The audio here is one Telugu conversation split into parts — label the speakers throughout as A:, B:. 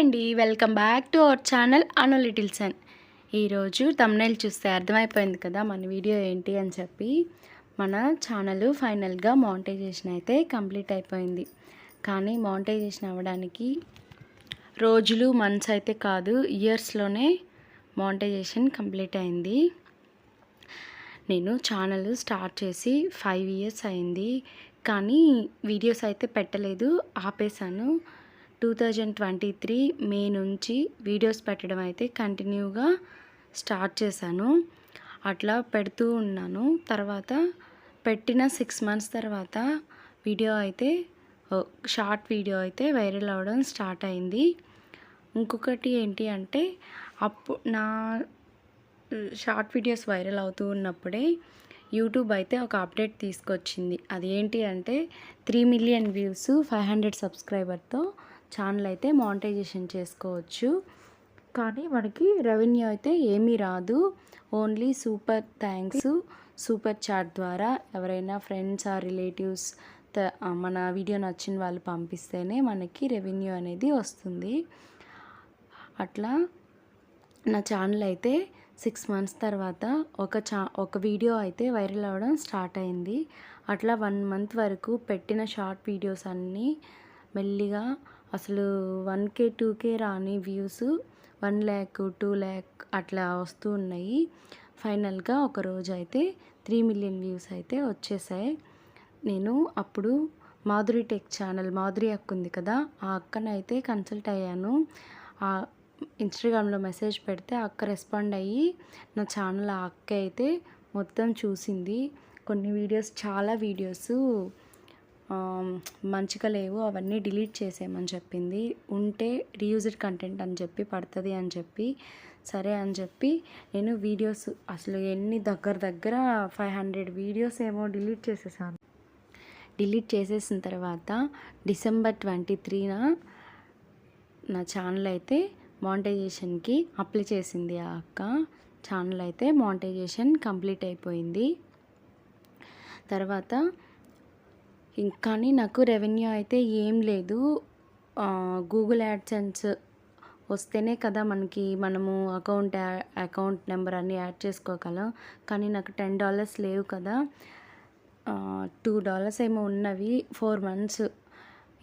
A: అండి welcome back to our channel Anu little son. ఈరోజు తమ్నైల్ చూస్తే అర్థమైపోయింది కదా మన వీడియో ఏంటి అని చెప్పి. మన ఛానల్ ఫైనల్గా మానిటైజేషన్ అయితే కంప్లీట్ అయిపోయింది. కానీ మానిటైజేషన్ అవ్వడానికి రోజులు మంత్స్ అయితే కాదు ఇయర్స్లోనే మానిటైజేషన్ కంప్లీట్ అయింది. నేను ఛానల్ స్టార్ట్ చేసి ఫైవ్ ఇయర్స్ అయింది. కానీ వీడియోస్ అయితే పెట్టలేదు ఆపేశాను. Two thousand twenty three May నుంచి వీడియోస్ పెట్టడం అయితే కంటిన్యూగా స్టార్ట్ చేశాను. అట్లా పెడుతూ ఉన్నాను. తర్వాత పెట్టిన సిక్స్ మంత్స్ తర్వాత వీడియో అయితే షార్ట్ వీడియో అయితే వైరల్ అవ్వడం స్టార్ట్ అయింది. ఇంకొకటి ఏంటి అంటే అప్పు నా షార్ట్ వీడియోస్ వైరల్ అవుతూ ఉన్నప్పుడే యూట్యూబ్ అయితే ఒక అప్డేట్ తీసుకొచ్చింది. అది ఏంటి అంటే three million views five hundred సబ్స్క్రైబర్తో channel అయితే మానిటైజేషన్ చేసుకోవచ్చు. కానీ మనకి రెవెన్యూ అయితే ఏమీ రాదు. Only super thanks super chat ద్వారా ఎవరైనా ఫ్రెండ్స్ ఆ రిలేటివ్స్ మన వీడియో నచ్చిన వాళ్ళు పంపిస్తేనే మనకి రెవెన్యూ అనేది వస్తుంది. అట్లా నా ఛానల్ అయితే సిక్స్ మంత్స్ తర్వాత ఒక చా ఒక వీడియో అయితే వైరల్ అవ్వడం స్టార్ట్ అయింది. అట్లా వన్ మంత్ వరకు పెట్టిన షార్ట్ వీడియోస్ అన్నీ మెల్లిగా అసలు వన్ కే టూ కే రాని views one lakh two lakh అట్లా వస్తూ ఉన్నాయి. ఫైనల్గా ఒక రోజు అయితే త్రీ మిలియన్ వ్యూస్ అయితే వచ్చేసాయి. నేను అప్పుడు మాధురి టెక్ ఛానల్ మాధురి అక్క ఉంది కదా ఆ అక్కనైతే కన్సల్ట్ అయ్యాను. ఆ ఇన్స్టాగ్రామ్లో మెసేజ్ పెడితే అక్క రెస్పాండ్ అయ్యి నా ఛానల్ ఆ అక్క అయితే మొత్తం చూసింది. కొన్ని వీడియోస్ చాలా వీడియోస్ మంచిగా లేవు అవన్నీ డిలీట్ చేసేయమని చెప్పింది. ఉంటే రీయూజ్డ్ కంటెంట్ అని చెప్పి పడుతుంది అని చెప్పి సరే అని చెప్పి నేను వీడియోస్ అసలు ఎన్ని దగ్గర దగ్గర ఫైవ్ హండ్రెడ్ వీడియోస్ ఏమో డిలీట్ చేసేసాను. డిలీట్ చేసేసిన తర్వాత డిసెంబర్ ట్వంటీ త్రీన నా ఛానల్ అయితే మానిటైజేషన్కి అప్లై చేసింది ఆ అక్క. ఛానల్ అయితే మానిటైజేషన్ కంప్లీట్ అయిపోయింది. తర్వాత కానీ నాకు రెవెన్యూ అయితే ఏం లేదు. గూగుల్ యాడ్సెన్స్ వస్తేనే కదా మనకి మనము అకౌంట్ అకౌంట్ నెంబర్ అన్నీ యాడ్ చేసుకోగలం. కానీ నాకు టెన్ డాలర్స్ లేవు కదా. టూ డాలర్స్ ఏమో ఉన్నవి. ఫోర్ మంత్స్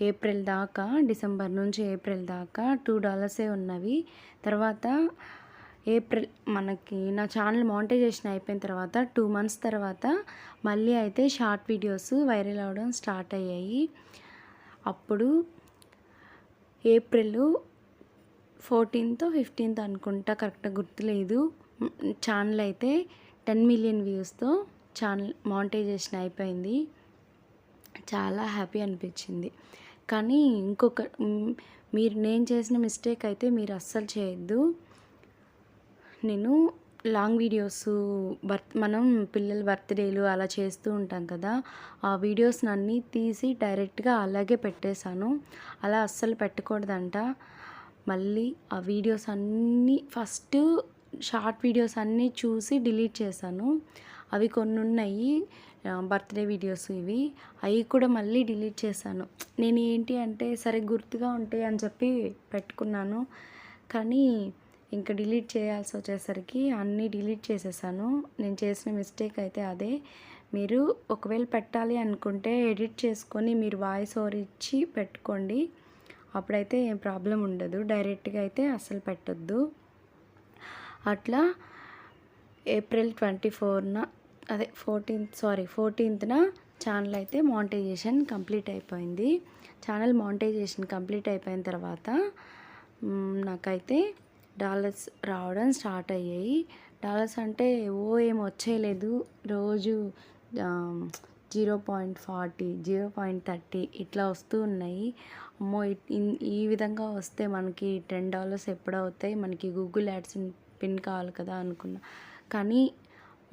A: ఏప్రిల్ దాకా డిసెంబర్ నుంచి ఏప్రిల్ దాకా టూ డాలర్సే ఉన్నవి. తర్వాత ఏప్రిల్ మనకి నా ఛానల్ మానిటైజేషన్ అయిపోయిన తర్వాత టూ మంత్స్ తర్వాత మళ్ళీ అయితే షార్ట్ వీడియోస్ వైరల్ అవ్వడం స్టార్ట్ అయ్యాయి. అప్పుడు ఏప్రిల్ ఫోర్టీన్త్ ఫిఫ్టీన్త్ అనుకుంటా కరెక్ట్గా గుర్తులేదు. ఛానల్ అయితే టెన్ మిలియన్ వ్యూస్తో ఛానల్ మానిటైజేషన్ అయిపోయింది. చాలా హ్యాపీ అనిపించింది. కానీ ఇంకొక మీరు నేను చేసిన మిస్టేక్ అయితే మీరు అస్సలు చేయొద్దు. నేను లాంగ్ వీడియోస్ బర్త్ మనం పిల్లల బర్త్డేలు అలా చేస్తూ ఉంటాం కదా ఆ వీడియోస్ అన్నీ తీసి డైరెక్ట్గా అలాగే పెట్టేశాను. అలా అస్సలు పెట్టకూడదంట. మళ్ళీ ఆ వీడియోస్ అన్నీ ఫస్ట్ షార్ట్ వీడియోస్ అన్నీ చూసి డిలీట్ చేశాను. అవి కొన్ని ఉన్నాయి బర్త్డే వీడియోస్ ఇవి. అవి కూడా మళ్ళీ డిలీట్ చేశాను. నేను ఏంటి అంటే సరే గుర్తుగా ఉంటాయి అని చెప్పి పెట్టుకున్నాను. కానీ ఇంకా డిలీట్ చేయాల్సి వచ్చేసరికి అన్నీ డిలీట్ చేసేసాను. నేను చేసిన మిస్టేక్ అయితే అదే. మీరు ఒకవేళ పెట్టాలి అనుకుంటే ఎడిట్ చేసుకొని మీరు వాయిస్ ఓవర్ ఇచ్చి పెట్టుకోండి. అప్పుడైతే ఏం ప్రాబ్లం ఉండదు. డైరెక్ట్గా అయితే అస్సలు పెట్టొద్దు. అట్లా ఏప్రిల్ ట్వంటీ ఫోర్న అదే ఫోర్టీన్త్ సారీ ఫోర్టీన్త్న ఛానల్ అయితే మానిటైజేషన్ కంప్లీట్ అయిపోయింది. ఛానల్ మానిటైజేషన్ కంప్లీట్ అయిపోయిన తర్వాత నాకైతే డాలర్స్ రావడం స్టార్ట్ అయ్యాయి. డాలర్స్ అంటే ఓ ఏం వచ్చేయలేదు. రోజు zero point forty zero point thirty ఇట్లా వస్తూ ఉన్నాయి. అమ్మో ఈ విధంగా వస్తే మనకి టెన్ డాలర్స్ ఎప్పుడు అవుతాయి. మనకి గూగుల్ యాడ్స్ పిన్ కావాలి కదా అనుకున్నా. కానీ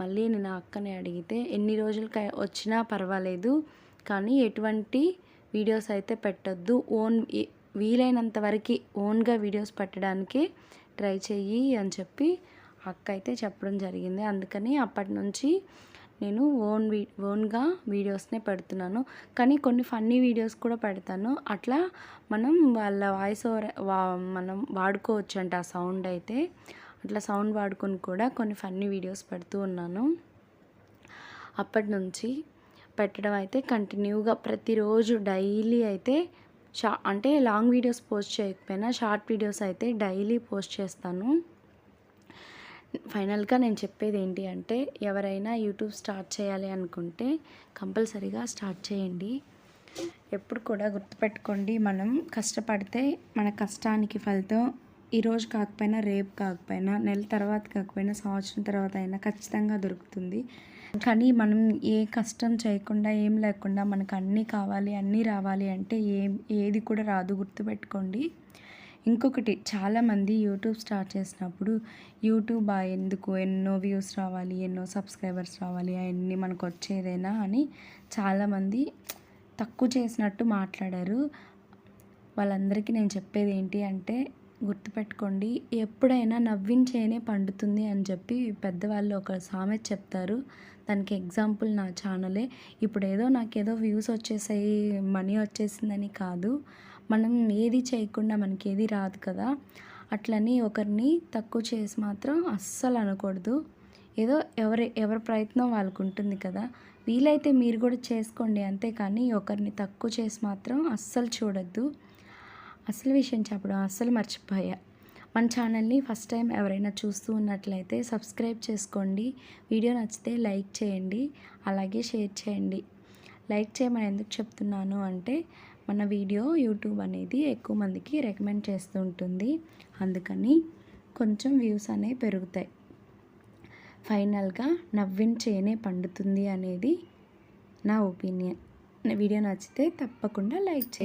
A: మళ్ళీ నేను అక్కని అడిగితే ఎన్ని రోజులకి వచ్చినా పర్వాలేదు. కానీ ఎటువంటి వీడియోస్ అయితే పెట్టద్దు. ఓన్ వీలైనంత వరకు ఓన్గా వీడియోస్ పెట్టడానికి ట్రై చెయ్యి అని చెప్పి అక్క అయితే చెప్పడం జరిగింది. అందుకని అప్పటి నుంచి నేను ఓన్ వీ ఓన్గా వీడియోస్నే పెడుతున్నాను. కానీ కొన్ని ఫన్నీ వీడియోస్ కూడా పెడతాను. అట్లా మనం వాళ్ళ వాయిస్ ఓవర్ వా మనం వాడుకోవచ్చు అంట ఆ సౌండ్ అయితే. అట్లా సౌండ్ వాడుకొని కూడా కొన్ని ఫన్నీ వీడియోస్ పెడుతూ ఉన్నాను. అప్పటి నుంచి పెట్టడం అయితే కంటిన్యూగా ప్రతిరోజు డైలీ అయితే షా అంటే లాంగ్ వీడియోస్ పోస్ట్ చేయకపోయినా షార్ట్ వీడియోస్ అయితే డైలీ పోస్ట్ చేస్తాను. ఫైనల్గా నేను చెప్పేది ఏంటి అంటే ఎవరైనా యూట్యూబ్ స్టార్ట్ చేయాలి అనుకుంటే కంపల్సరీగా స్టార్ట్ చేయండి. ఎప్పుడు కూడా గుర్తుపెట్టుకోండి మనం కష్టపడితే మన కష్టానికి ఫలితం ఈరోజు కాకపోయినా రేపు కాకపోయినా నెల తర్వాత కాకపోయినా సంవత్సరం తర్వాత అయినా ఖచ్చితంగా దొరుకుతుంది. కానీ మనం ఏ కష్టం చేయకుండా ఏం లేకుండా మనకు అన్నీ కావాలి అన్నీ రావాలి అంటే ఏం ఏది కూడా రాదు గుర్తుపెట్టుకోండి. ఇంకొకటి చాలామంది యూట్యూబ్ స్టార్ట్ చేసినప్పుడు యూట్యూబ్ ఆ ఎందుకు ఎన్నో వ్యూస్ రావాలి ఎన్నో సబ్స్క్రైబర్స్ రావాలి అవన్నీ మనకు వచ్చేదేనా అని చాలామంది తక్కువ చేసినట్టు మాట్లాడారు. వాళ్ళందరికీ నేను చెప్పేది ఏంటి అంటే గుర్తుపెట్టుకోండి ఎప్పుడైనా నవ్వించేనే పండుతుంది అని చెప్పి పెద్దవాళ్ళు ఒక సామెత చెప్తారు. దానికి ఎగ్జాంపుల్ నా ఛానలే. ఇప్పుడు ఏదో నాకేదో వ్యూస్ వచ్చేసాయి మనీ వచ్చేసిందని కాదు. మనం ఏది చేయకుండా మనకి ఏది రాదు కదా. అట్లని ఒకరిని తక్కువ చేసి మాత్రం అస్సలు అనకూడదు. ఏదో ఎవరి ఎవరి ప్రయత్నం వాళ్ళకు ఉంటుంది కదా. వీలైతే మీరు కూడా చేసుకోండి అంతేకాని ఒకరిని తక్కువ చేసి మాత్రం అస్సలు చూడొద్దు. అసలు విషయం చెప్పడం అస్సలు మర్చిపోయా. మన ఛానల్ని ఫస్ట్ టైం ఎవరైనా చూస్తూ ఉన్నట్లయితే సబ్స్క్రైబ్ చేసుకోండి. వీడియో నచ్చితే లైక్ చేయండి. అలాగే షేర్ చేయండి. లైక్ చేయమని ఎందుకు చెప్తున్నాను అంటే మన వీడియో యూట్యూబ్ అనేది ఎక్కువ మందికి రికమెండ్ చేస్తూ ఉంటుంది. అందుకని కొంచెం వ్యూస్ అనేవి పెరుగుతాయి. ఫైనల్గా నవ్వించేనే పండుతుంది అనేది నా ఒపీనియన్. వీడియో నచ్చితే తప్పకుండా లైక్ చేయండి.